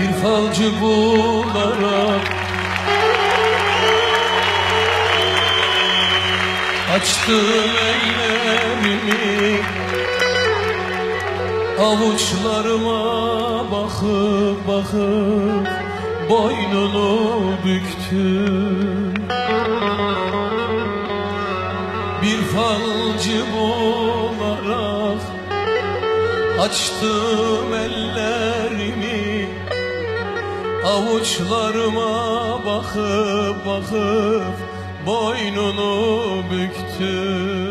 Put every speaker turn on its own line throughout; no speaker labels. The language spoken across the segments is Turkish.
Bir falcı bularak Açtım ellerimi Avuçlarıma bakıp bakıp Boynunu büktüm. Bir falcı bularak Açtım ellerimi Avuçlarıma bakıp bakıp Boynunu büktüm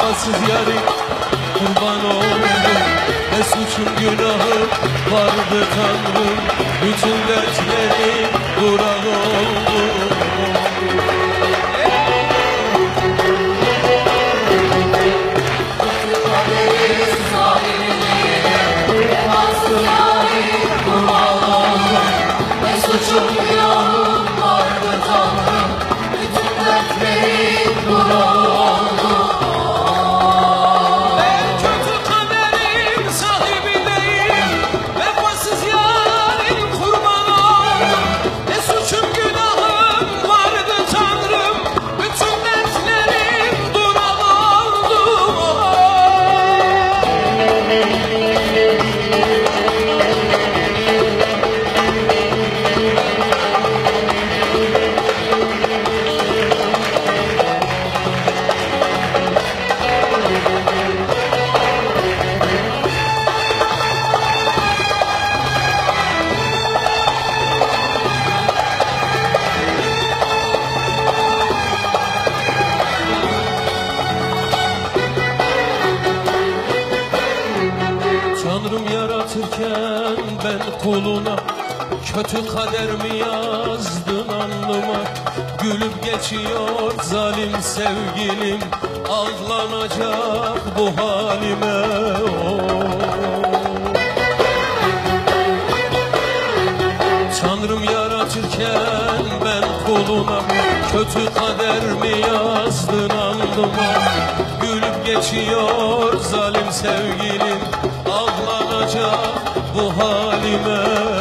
Vefasız yarim kurban oldum. Ne suçum günahım vardı tanrım. Bütün dertlerim buran oldu yaratırken ben kuluna Kötü kader mi yazdın alnıma Gülüp geçiyor zalim sevgilim Ağlanacak bu halime oh. Tanrım yaratırken ben kuluna Kötü kader mi yazdın alnıma Gülüp geçiyor zalim sevgilim Ağlanacak bu halime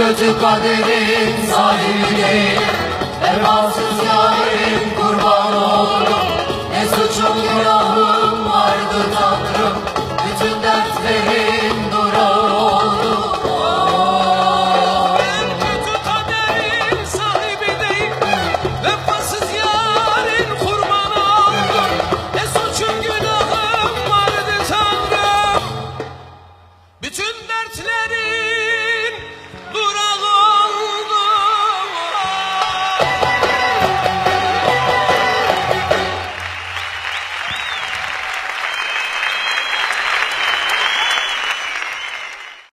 kötü kaderin zalimi Ermansız yarim kurban olurum Ne suçum
günah